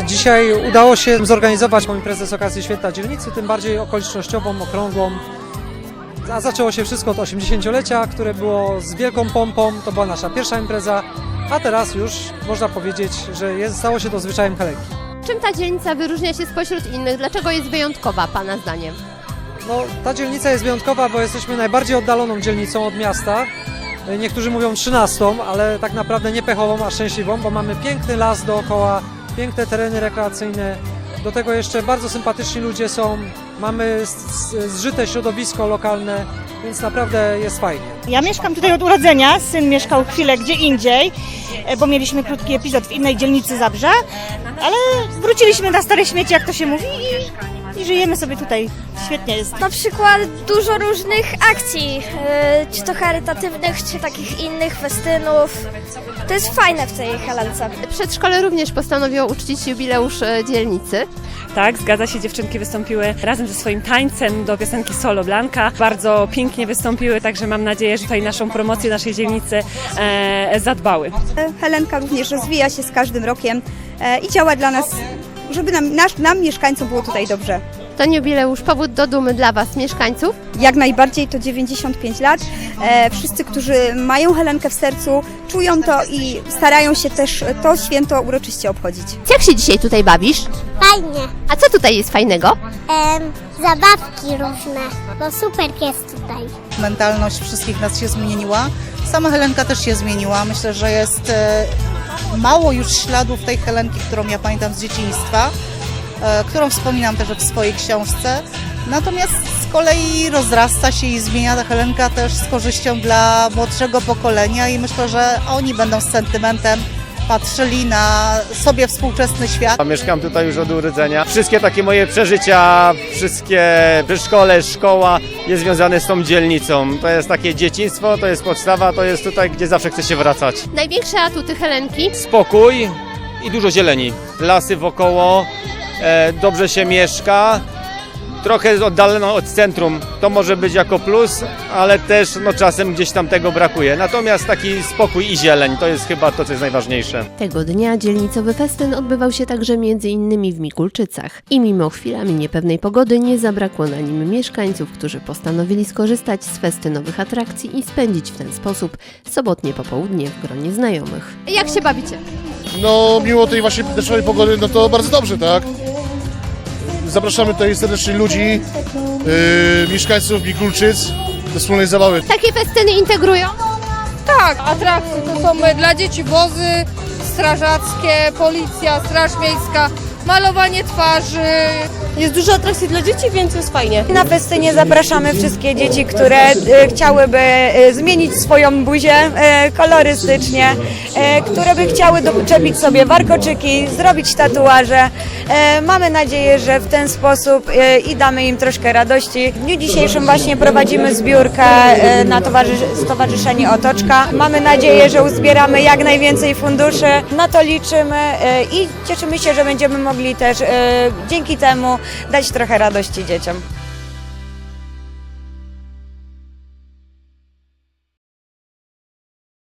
tak, dzisiaj udało się zorganizować tą imprezę z okazji Święta Dzielnicy, tym bardziej okolicznościową, okrągłą. A zaczęło się wszystko od 80-lecia, które było z wielką pompą, to była nasza pierwsza impreza, a teraz już można powiedzieć, że jest, stało się to zwyczajem Helenki. Czym ta dzielnica wyróżnia się spośród innych? Dlaczego jest wyjątkowa Pana zdaniem? No, ta dzielnica jest wyjątkowa, bo jesteśmy najbardziej oddaloną dzielnicą od miasta. Niektórzy mówią 13, ale tak naprawdę nie pechową, a szczęśliwą, bo mamy piękny las dookoła, piękne tereny rekreacyjne. Do tego jeszcze bardzo sympatyczni ludzie są. Mamy zżyte środowisko lokalne, więc naprawdę jest fajnie. Ja mieszkam tutaj od urodzenia, syn mieszkał chwilę gdzie indziej, bo mieliśmy krótki epizod w innej dzielnicy Zabrze, ale wróciliśmy na stare śmieci, jak to się mówi i, i żyjemy sobie tutaj. Świetnie jest. Na przykład dużo różnych akcji, e, czy to charytatywnych, czy takich innych festynów. To jest fajne w tej Helence. Przedszkole również postanowiło uczcić jubileusz e, dzielnicy. Tak, zgadza się, dziewczynki wystąpiły razem ze swoim tańcem do piosenki Solo Blanka. Bardzo pięknie wystąpiły, także mam nadzieję, że tutaj naszą promocję naszej dzielnicy e, zadbały. Helenka również rozwija się z każdym rokiem e, i działa dla nas, żeby nam, nasz, nam mieszkańcom było tutaj dobrze. Ten jubileusz powód do dumy dla Was, mieszkańców. Jak najbardziej to 95 lat. E, wszyscy, którzy mają Helenkę w sercu, czują to i starają się też to święto uroczyście obchodzić. Jak się dzisiaj tutaj bawisz? Fajnie. A co tutaj jest fajnego? Em, zabawki różne, bo super jest tutaj. Mentalność wszystkich nas się zmieniła. Sama Helenka też się zmieniła. Myślę, że jest e, mało już śladów tej Helenki, którą ja pamiętam z dzieciństwa, e, którą wspominam też w swojej książce. Natomiast z kolei rozrasta się i zmienia ta Helenka też z korzyścią dla młodszego pokolenia i myślę, że oni będą z sentymentem patrzyli na sobie współczesny świat. Mieszkam tutaj już od urodzenia. Wszystkie takie moje przeżycia, wszystkie przedszkole, szkoła jest związane z tą dzielnicą. To jest takie dzieciństwo, to jest podstawa, to jest tutaj, gdzie zawsze chce się wracać. Największe atuty Helenki. Spokój i dużo zieleni. Lasy wokoło, e, dobrze się mieszka. Trochę oddalono od centrum, to może być jako plus, ale też no, czasem gdzieś tam tego brakuje. Natomiast taki spokój i zieleń to jest chyba to, co jest najważniejsze. Tego dnia dzielnicowy festyn odbywał się także m.in. w Mikulczycach. I mimo chwilami niepewnej pogody nie zabrakło na nim mieszkańców, którzy postanowili skorzystać z festynowych atrakcji i spędzić w ten sposób sobotnie popołudnie w gronie znajomych. Jak się bawicie? No, mimo tej właśnie deszczowej pogody, no to bardzo dobrze, tak? Zapraszamy tutaj serdecznie ludzi, yy, mieszkańców Mikulczyc do wspólnej zabawy. Takie festyny integrują? Tak, atrakcje to są dla dzieci wozy strażackie, policja, straż miejska, malowanie twarzy. Jest dużo atrakcji dla dzieci, więc jest fajnie. Na festynie zapraszamy wszystkie dzieci, które e, chciałyby e, zmienić swoją buzię e, kolorystycznie, które by chciały doczepić sobie warkoczyki, zrobić tatuaże. Mamy nadzieję, że w ten sposób i damy im troszkę radości. W dniu dzisiejszym właśnie prowadzimy zbiórkę na towarzysz- Stowarzyszenie Otoczka. Mamy nadzieję, że uzbieramy jak najwięcej funduszy. Na to liczymy i cieszymy się, że będziemy mogli też e, dzięki temu dać trochę radości dzieciom.